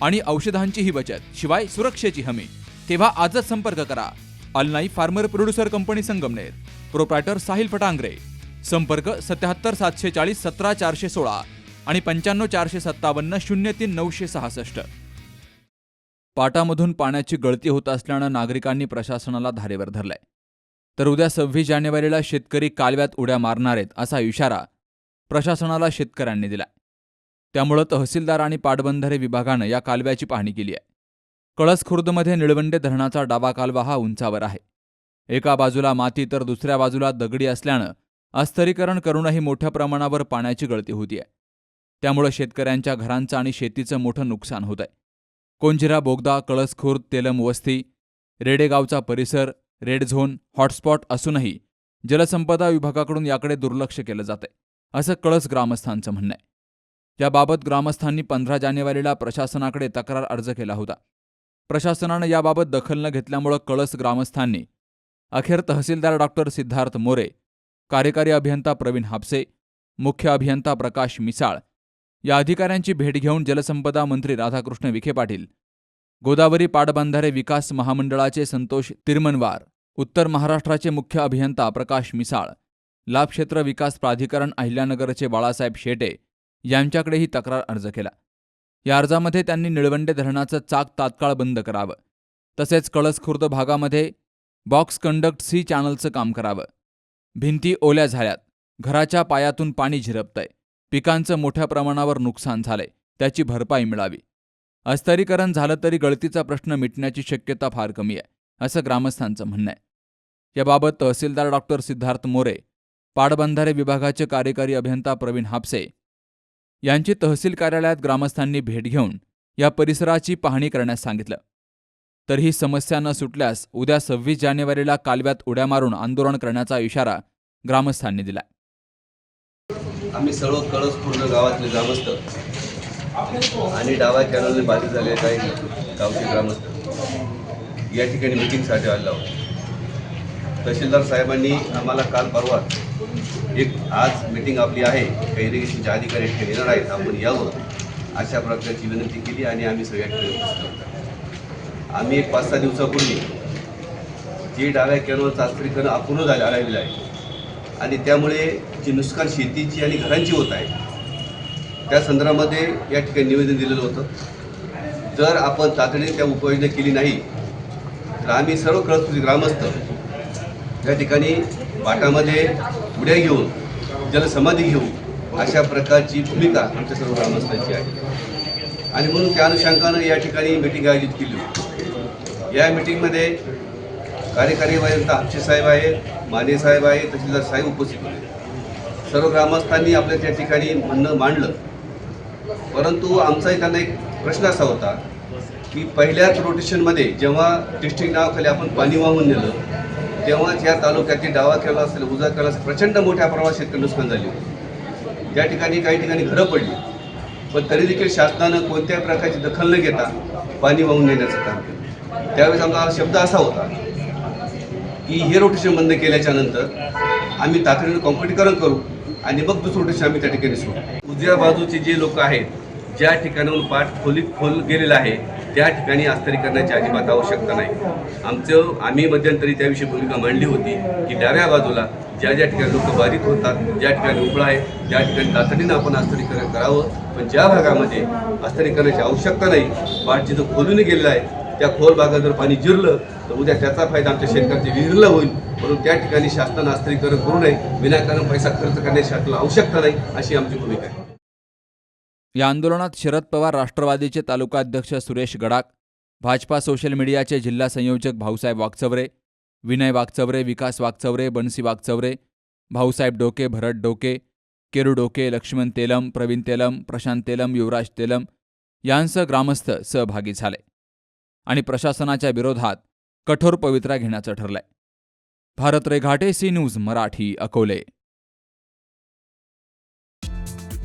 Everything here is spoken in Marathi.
आणि औषधांचीही बचत शिवाय सुरक्षेची हमी. तेव्हा आजच संपर्क करा. अलनाई farmer producer company Sangamner. Proprietor Sahil Phatangare. संपर्क सत्याहत्तर सातशे चाळीस सतरा चारशे सोळा आणि पंच्याण्णव चारशे सत्तावन्न शून्य तीन नऊशे सहासष्ट. पाटामधून पाण्याची गळती होत असल्यानं नागरिकांनी प्रशासनाला धारेवर धरलाय. तर उद्या सव्वीस जानेवारीला शेतकरी कालव्यात उड्या मारणार आहेत असा इशारा प्रशासनाला शेतकऱ्यांनी दिलाय. त्यामुळं तहसीलदार आणि पाटबंधारे विभागानं या कालव्याची पाहणी केली आहे. कळस खुर्दमध्ये निळवंडे धरणाचा डावा कालवा हा उंचावर आहे. एका बाजूला माती तर दुसऱ्या बाजूला दगडी असल्यानं अस्तरीकरण करूनही मोठ्या प्रमाणावर पाण्याची गळती होतीये. त्यामुळं शेतकऱ्यांच्या घरांचं आणि शेतीचं मोठं नुकसान होत आहे कोंजिरा बोगदा कळसखुर्द तेलम वस्ती रेडेगावचा परिसर रेड झोन हॉटस्पॉट असूनही जलसंपदा विभागाकडून याकडे दुर्लक्ष केलं जातंय असं कळस ग्रामस्थांचं म्हणणं आहे. याबाबत ग्रामस्थांनी पंधरा जानेवारीला प्रशासनाकडे तक्रार अर्ज केला होता. प्रशासनानं याबाबत दखल न घेतल्यामुळं कळस ग्रामस्थांनी. अखेर तहसीलदार डॉक्टर सिद्धार्थ मोरे कार्यकारी अभियंता प्रवीण हापसे मुख्य अभियंता प्रकाश मिसाळ या अधिकाऱ्यांची भेट घेऊन जलसंपदा मंत्री राधाकृष्ण विखे पाटील गोदावरी पाटबंधारे विकास महामंडळाचे संतोष तिरमनवार उत्तर महाराष्ट्राचे मुख्य अभियंता प्रकाश मिसाळ लाभक्षेत्र विकास प्राधिकरण अहिल्यानगरचे बाळासाहेब शेटे यांच्याकडेही तक्रार अर्ज केला. या अर्जामध्ये त्यांनी निळवंडे धरणाचं चाक तात्काळ बंद करावं. तसेच कळसखुर्द भागामध्ये बॉक्स कंडक्ट सी चॅनलचं काम करावं. भिंती ओल्या झाल्यात. घराच्या पायातून पाणी झिरपतंय. पिकांचं मोठ्या प्रमाणावर नुकसान झालंय. त्याची भरपाई मिळावी. अस्तरीकरण झालं तरी गळतीचा प्रश्न मिटण्याची शक्यता फार कमी आहे असं ग्रामस्थांचं म्हणणं आहे. याबाबत तहसीलदार डॉक्टर सिद्धार्थ मोरे पाटबंधारे विभागाचे कार्यकारी अभियंता प्रवीण हापसे यांची तहसील कार्यालयात ग्रामस्थांनी भेट घेऊन या परिसराची पाहणी करण्यास सांगितलं. तर ही समस्या न सुटल्यास उद्या सव्वीस जानेवारीला कालव्यात उड्या मारून आंदोलन करण्याचा इशारा ग्रामस्थांनी दिला. आम्ही सर्व कळस पूर्ण गावातले ग्रामस्थ आणि डावा कॅनलने बाधित झाले काही गावचे ग्रामस्थ या ठिकाणी मिटिंगसाठी आलेलो आहोत. तहसीलदार साहेबांनी आम्हाला काल परवा एक आज मीटिंग आपली आहे. इरिगेशनचे अधिकारी या येणार आहेत. आपण यावं अशा प्रकारची विनंती केली आणि आम्ही सगळ्या ठिकाणी आम्ही एक पाच सहा दिवसापूर्वी जे डाव्या कॅनलचं चाचणीकरण अपूर्ण झाले आलेलं आहे. आणि त्यामुळे जी नुकसान शेतीची आणि घरांची होत आहे त्या संदर्भामध्ये या ठिकाणी निवेदन दिलेलं होतं. जर आपण तातडीने त्या उपाययोजना केली नाही तर आम्ही सर्व कळसपुरी ग्रामस्थ या ठिकाणी बाटामध्ये उड्या घेऊन ज्याला समाधी घेऊन अशा प्रकारची भूमिका आमच्या सर्व ग्रामस्थांची आहे. आणि म्हणून त्या अनुषंगानं या ठिकाणी मिटिंग आयोजित केली होती. या मिटिंगमध्ये कार्यकारी अभियंता आमचे साहेब आहेत माने साहेब आहेत तहसीलदार साहेब उपस्थित होते. सर्व ग्रामस्थांनी आपल्या त्या ठिकाणी म्हणणं मांडलं. परंतु आमचाही त्यांना एक प्रश्न असा होता की पहिल्याच रोटेशनमध्ये जेव्हा डिस्ट्रिक्ट नावाखाली आपण पाणी वाहून नेलं तेव्हाच या तालुक्यातील डावा केला असेल उजा केला असेल प्रचंड मोठ्या प्रमाणात शेतकरी नुकसान झाली त्या ठिकाणी काही ठिकाणी घरं पडली. पण तरी देखील शासनानं कोणत्याही प्रकारची दखल न घेता पाणी वाहून नेण्याचं काम केलं. त्यावेळेस आमचा शब्द असा होता की हे रोटेशन बंद केल्याच्यानंतर आम्ही तातडीनं कॉम्पिटीकरण करू आणि मग दुसरं रोटेशन आम्ही त्या ठिकाणी सोडू. उजव्या बाजूचे जे लोक आहेत ज्या ठिकाणाहून पाठ खोलीत खोल गेलेला आहे त्या ठिकाणी अस्तरीकरणाची अजिबात आवश्यकता नाही. आमचं आम्ही मध्यंतरी त्याविषयी भूमिका मांडली होती की डाव्या बाजूला ज्या ज्या ठिकाणी लोक बाधित होतात ज्या ठिकाणी उपळा आहे त्या ठिकाणी तातडीनं आपण अस्तरीकरण करावं. पण ज्या भागामध्ये अस्तरीकरणाची आवश्यकता नाही पाठ जिथं खोलून गेलेलं आहे त्या खोल भागात जर पाणी जिरलं तर उद्या त्याचा फायदा आमच्या शेतकऱ्याच्या विहिरीला होईल. म्हणून त्या ठिकाणी शासनानं अस्तरीकरण करू नये. विनाकारण पैसा खर्च करण्याची शासनाला आवश्यकता नाही अशी आमची भूमिका आहे. या आंदोलनात शरद पवार राष्ट्रवादीचे तालुकाध्यक्ष सुरेश गडाक भाजपा सोशल मीडियाचे जिल्हा संयोजक भाऊसाहेब वागचवरे विनय वागचवरे विकास वागचवरे बनसी वागचवरे भाऊसाहेब डोके भरत डोके केरू डोके लक्ष्मण तेलम प्रवीण तेलम प्रशांत तेलम युवराज तेलम यांसह ग्रामस्थ सहभागी झाले आणि प्रशासनाच्या विरोधात कठोर पवित्रा घेण्याचं ठरलंय. Bharat Reghate C news Marathi Akole.